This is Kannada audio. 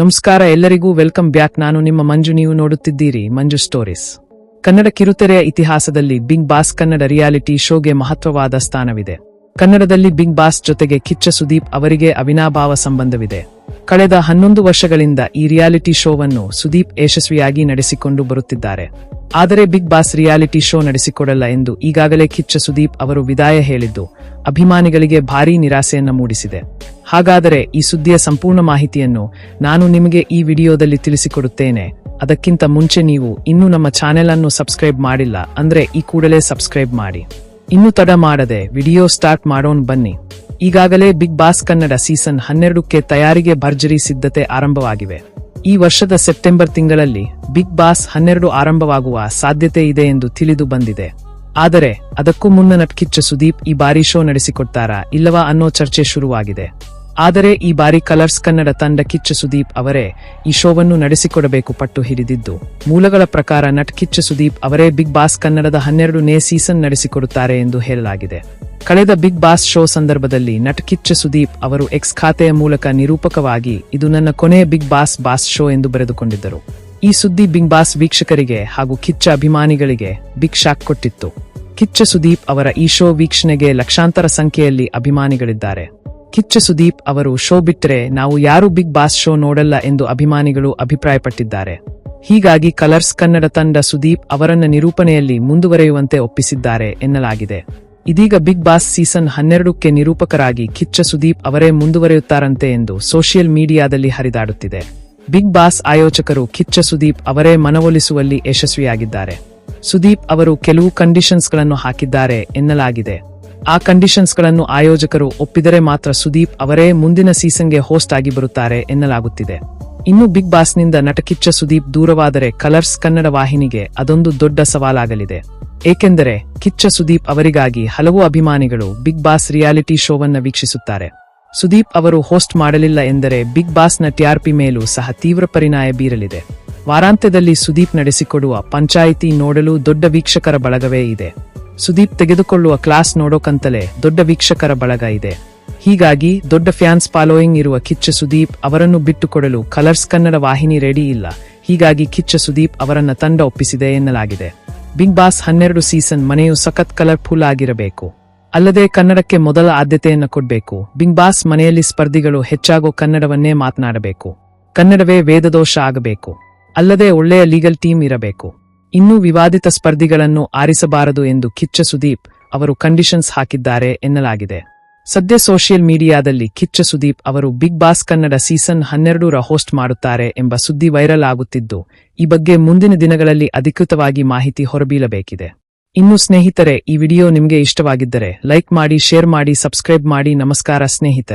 ನಮಸ್ಕಾರ, ಎಲ್ಲರಿಗೂ ವೆಲ್ಕಮ್ ಬ್ಯಾಕ್. ನಾನು ನಿಮ್ಮ ಮಂಜು, ನೀವು ನೋಡುತ್ತಿದ್ದೀರಿ ಮಂಜು ಸ್ಟೋರೀಸ್. ಕನ್ನಡ ಕಿರುತೆರೆಯ ಇತಿಹಾಸದಲ್ಲಿ ಬಿಗ್ ಬಾಸ್ ಕನ್ನಡ ರಿಯಾಲಿಟಿ ಶೋಗೆ ಮಹತ್ವವಾದ ಸ್ಥಾನವಿದೆ. ಕನ್ನಡದಲ್ಲಿ ಬಿಗ್ ಬಾಸ್ ಜೊತೆಗೆ ಕಿಚ್ಚ ಸುದೀಪ್ ಅವರಿಗೆ ಅವಿನಾಭಾವ ಸಂಬಂಧವಿದೆ. ಕಳೆದ ಹನ್ನೊಂದು ವರ್ಷಗಳಿಂದ ಈ ರಿಯಾಲಿಟಿ ಶೋವನ್ನು ಸುದೀಪ್ ಯಶಸ್ವಿಯಾಗಿ ನಡೆಸಿಕೊಂಡು ಬರುತ್ತಿದ್ದಾರೆ. ಆದರೆ ಬಿಗ್ ಬಾಸ್ ರಿಯಾಲಿಟಿ ಶೋ ನಡೆಸಿಕೊಡಲ್ಲ ಎಂದು ಈಗಾಗಲೇ ಕಿಚ್ಚ ಸುದೀಪ್ ಅವರು ವಿದಾಯ ಹೇಳಿದ್ದು, ಅಭಿಮಾನಿಗಳಿಗೆ ಭಾರೀ ನಿರಾಸೆಯನ್ನು ಮೂಡಿಸಿದೆ. ಹಾಗಾದರೆ ಈ ಸುದ್ದಿಯ ಸಂಪೂರ್ಣ ಮಾಹಿತಿಯನ್ನು ನಾನು ನಿಮಗೆ ಈ ವಿಡಿಯೋದಲ್ಲಿ ತಿಳಿಸಿಕೊಡುತ್ತೇನೆ. ಅದಕ್ಕಿಂತ ಮುಂಚೆ ನೀವು ಇನ್ನೂ ನಮ್ಮ ಚಾನೆಲ್ ಅನ್ನು ಸಬ್ಸ್ಕ್ರೈಬ್ ಮಾಡಿಲ್ಲ ಅಂದ್ರೆ ಈ ಕೂಡಲೇ ಸಬ್ಸ್ಕ್ರೈಬ್ ಮಾಡಿ. ಇನ್ನು ತಡ ಮಾಡದೆ ವಿಡಿಯೋ ಸ್ಟಾರ್ಟ್ ಮಾಡೋಣ ಬನ್ನಿ. ಈಗಾಗಲೇ ಬಿಗ್ ಬಾಸ್ ಕನ್ನಡ ಸೀಸನ್ ಹನ್ನೆರಡಕ್ಕೆ ತಯಾರಿಗೆ ಭರ್ಜರಿ ಸಿದ್ಧತೆ ಆರಂಭವಾಗಿವೆ. ಈ ವರ್ಷದ ಸೆಪ್ಟೆಂಬರ್ ತಿಂಗಳಲ್ಲಿ ಬಿಗ್ ಬಾಸ್ ಹನ್ನೆರಡು ಆರಂಭವಾಗುವ ಸಾಧ್ಯತೆ ಇದೆ ಎಂದು ತಿಳಿದು ಬಂದಿದೆ. ಆದರೆ ಅದಕ್ಕೂ ಮುನ್ನ ನಟ್ಕಿಚ್ಚ ಸುದೀಪ್ ಈ ಬಾರಿ ಶೋ ನಡೆಸಿಕೊಡ್ತಾರಾ ಇಲ್ಲವಾ ಅನ್ನೋ ಚರ್ಚೆ ಶುರುವಾಗಿದೆ. ಆದರೆ ಈ ಬಾರಿ ಕಲರ್ಸ್ ಕನ್ನಡ ತಂಡ ಕಿಚ್ಚ ಸುದೀಪ್ ಅವರೇ ಈ ಶೋವನ್ನು ನಡೆಸಿಕೊಡಬೇಕು ಪಟ್ಟು ಹಿಡಿದಿದ್ದು, ಮೂಲಗಳ ಪ್ರಕಾರ ನಟ್ ಕಿಚ್ಚ ಸುದೀಪ್ ಅವರೇ ಬಿಗ್ ಬಾಸ್ ಕನ್ನಡದ ಹನ್ನೆರಡನೇ ಸೀಸನ್ ನಡೆಸಿಕೊಡುತ್ತಾರೆ ಎಂದು ಹೇಳಲಾಗಿದೆ. ಕಳೆದ ಬಿಗ್ ಬಾಸ್ ಶೋ ಸಂದರ್ಭದಲ್ಲಿ ನಟ ಕಿಚ್ಚ ಸುದೀಪ್ ಅವರು ಎಕ್ಸ್ ಖಾತೆಯ ಮೂಲಕ ನಿರೂಪಕವಾಗಿ ಇದು ನನ್ನ ಕೊನೆಯ ಬಿಗ್ ಬಾಸ್ ಬಾಸ್ ಶೋ ಎಂದು ಬರೆದುಕೊಂಡಿದ್ದರು. ಈ ಸುದ್ದಿ ಬಿಗ್ ಬಾಸ್ ವೀಕ್ಷಕರಿಗೆ ಹಾಗೂ ಕಿಚ್ಚ ಅಭಿಮಾನಿಗಳಿಗೆ ಬಿಗ್ ಶಾಕ್ ಕೊಟ್ಟಿತ್ತು. ಕಿಚ್ಚ ಸುದೀಪ್ ಅವರ ಈ ಶೋ ವೀಕ್ಷಣೆಗೆ ಲಕ್ಷಾಂತರ ಸಂಖ್ಯೆಯಲ್ಲಿ ಅಭಿಮಾನಿಗಳಿದ್ದಾರೆ. ಕಿಚ್ಚ ಸುದೀಪ್ ಅವರು ಶೋ ಬಿಟ್ಟರೆ ನಾವು ಯಾರು ಬಿಗ್ ಬಾಸ್ ಶೋ ನೋಡಲ್ಲ ಎಂದು ಅಭಿಮಾನಿಗಳು ಅಭಿಪ್ರಾಯಪಟ್ಟಿದ್ದಾರೆ. ಹೀಗಾಗಿ ಕಲರ್ಸ್ ಕನ್ನಡ ತಂಡ ಸುದೀಪ್ ಅವರನ್ನ ನಿರೂಪಣೆಯಲ್ಲಿ ಮುಂದುವರೆಯುವಂತೆ ಒಪ್ಪಿಸಿದ್ದಾರೆ ಎನ್ನಲಾಗಿದೆ. ಇದೀಗ ಬಿಗ್ ಬಾಸ್ ಸೀಸನ್ ಹನ್ನೆರಡಕ್ಕೆ ನಿರೂಪಕರಾಗಿ ಕಿಚ್ಚ ಸುದೀಪ್ ಅವರೇ ಮುಂದುವರೆಯುತ್ತಾರಂತೆ ಎಂದು ಸೋಷಿಯಲ್ ಮೀಡಿಯಾದಲ್ಲಿ ಹರಿದಾಡುತ್ತಿದೆ. ಬಿಗ್ ಬಾಸ್ ಆಯೋಜಕರು ಕಿಚ್ಚ ಸುದೀಪ್ ಅವರೇ ಮನವೊಲಿಸುವಲ್ಲಿ ಯಶಸ್ವಿಯಾಗಿದ್ದಾರೆ. ಸುದೀಪ್ ಅವರು ಕೆಲವು ಕಂಡೀಷನ್ಸ್ಗಳನ್ನು ಹಾಕಿದ್ದಾರೆ ಎನ್ನಲಾಗಿದೆ. ಆ ಕಂಡೀಷನ್ಸ್ಗಳನ್ನು ಆಯೋಜಕರು ಒಪ್ಪಿದರೆ ಮಾತ್ರ ಸುದೀಪ್ ಅವರೇ ಮುಂದಿನ ಸೀಸನ್ಗೆ ಹೋಸ್ಟ್ ಆಗಿ ಬರುತ್ತಾರೆ ಎನ್ನಲಾಗುತ್ತಿದೆ. ಇನ್ನು ಬಿಗ್ ಬಾಸ್ನಿಂದ ನಟ ಕಿಚ್ಚ ಸುದೀಪ್ ದೂರವಾದರೆ ಕಲರ್ಸ್ ಕನ್ನಡ ವಾಹಿನಿಗೆ ಅದೊಂದು ದೊಡ್ಡ ಸವಾಲಾಗಲಿದೆ. ಏಕೆಂದರೆ ಕಿಚ್ಚ ಸುದೀಪ್ ಅವರಿಗಾಗಿ ಹಲವು ಅಭಿಮಾನಿಗಳು ಬಿಗ್ ಬಾಸ್ ರಿಯಾಲಿಟಿ ಶೋವನ್ನ ವೀಕ್ಷಿಸುತ್ತಾರೆ. ಸುದೀಪ್ ಅವರು ಹೋಸ್ಟ್ ಮಾಡಲಿಲ್ಲ ಎಂದರೆ ಬಿಗ್ ಬಾಸ್ನ ಟಿಆರ್ಪಿ ಮೇಲೂ ಸಹ ತೀವ್ರ ಪರಿಣಾಮ ಬೀರಲಿದೆ. ವಾರಾಂತ್ಯದಲ್ಲಿ ಸುದೀಪ್ ನಡೆಸಿಕೊಡುವ ಪಂಚಾಯಿತಿ ನೋಡಲು ದೊಡ್ಡ ವೀಕ್ಷಕರ ಬಳಗವೇ ಇದೆ. ಸುದೀಪ್ ತೆಗೆದುಕೊಳ್ಳುವ ಕ್ಲಾಸ್ ನೋಡೋಕಂತಲೇ ದೊಡ್ಡ ವೀಕ್ಷಕರ ಬಳಗ ಇದೆ. ಹೀಗಾಗಿ ದೊಡ್ಡ ಫ್ಯಾನ್ಸ್ ಫಾಲೋಯಿಂಗ್ ಇರುವ ಕಿಚ್ಚ ಸುದೀಪ್ ಅವರನ್ನು ಬಿಟ್ಟುಕೊಡಲು ಕಲರ್ಸ್ ಕನ್ನಡ ವಾಹಿನಿ ರೆಡಿ ಇಲ್ಲ. ಹೀಗಾಗಿ ಕಿಚ್ಚ ಸುದೀಪ್ ಅವರನ್ನ ತಂಡ ಒಪ್ಪಿಸಿದೆ ಎನ್ನಲಾಗಿದೆ. ಬಿಗ್ ಬಾಸ್ ಹನ್ನೆರಡು ಸೀಸನ್ ಮನೆಯು ಸಖತ್ ಕಲರ್ಫುಲ್ ಆಗಿರಬೇಕು. ಅಲ್ಲದೆ ಕನ್ನಡಕ್ಕೆ ಮೊದಲ ಆದ್ಯತೆಯನ್ನು ಕೊಡಬೇಕು. ಬಿಗ್ ಬಾಸ್ ಮನೆಯಲ್ಲಿ ಸ್ಪರ್ಧಿಗಳು ಹೆಚ್ಚಾಗೋ ಕನ್ನಡವನ್ನೇ ಮಾತನಾಡಬೇಕು. ಕನ್ನಡವೇ ವೇದದೋಷ ಆಗಬೇಕು. ಅಲ್ಲದೆ ಒಳ್ಳೆಯ ಲೀಗಲ್ ಟೀಮ್ ಇರಬೇಕು. ಇನ್ನೂ ವಿವಾದಿತ ಸ್ಪರ್ಧಿಗಳನ್ನು ಆರಿಸಬಾರದು ಎಂದು ಕಿಚ್ಚ ಸುದೀಪ್ ಅವರು ಕಂಡೀಷನ್ಸ್ ಹಾಕಿದ್ದಾರೆ ಎನ್ನಲಾಗಿದೆ. ಸದ್ಯ ಸೋಷಿಯಲ್ ಮೀಡಿಯಾದಲ್ಲಿ ಕಿಚ್ಚ ಸುದೀಪ್ ಅವರು ಬಿಗ್ ಬಾಸ್ ಕನ್ನಡ ಸೀಸನ್ ಹನ್ನೆರಡರ ಹೋಸ್ಟ್ ಮಾಡುತ್ತಾರೆ ಎಂಬ ಸುದ್ದಿ ವೈರಲ್ ಆಗುತ್ತಿದ್ದು, ಈ ಬಗ್ಗೆ ಮುಂದಿನ ದಿನಗಳಲ್ಲಿ ಅಧಿಕೃತವಾಗಿ ಮಾಹಿತಿ ಹೊರಬೀಳಬೇಕಿದೆ. ಇನ್ನು ಸ್ನೇಹಿತರೆ, ಈ ವಿಡಿಯೋ ನಿಮಗೆ ಇಷ್ಟವಾಗಿದ್ದರೆ ಲೈಕ್ ಮಾಡಿ, ಶೇರ್ ಮಾಡಿ, ಸಬ್ಸ್ಕ್ರೈಬ್ ಮಾಡಿ. ನಮಸ್ಕಾರ ಸ್ನೇಹಿತರೆ.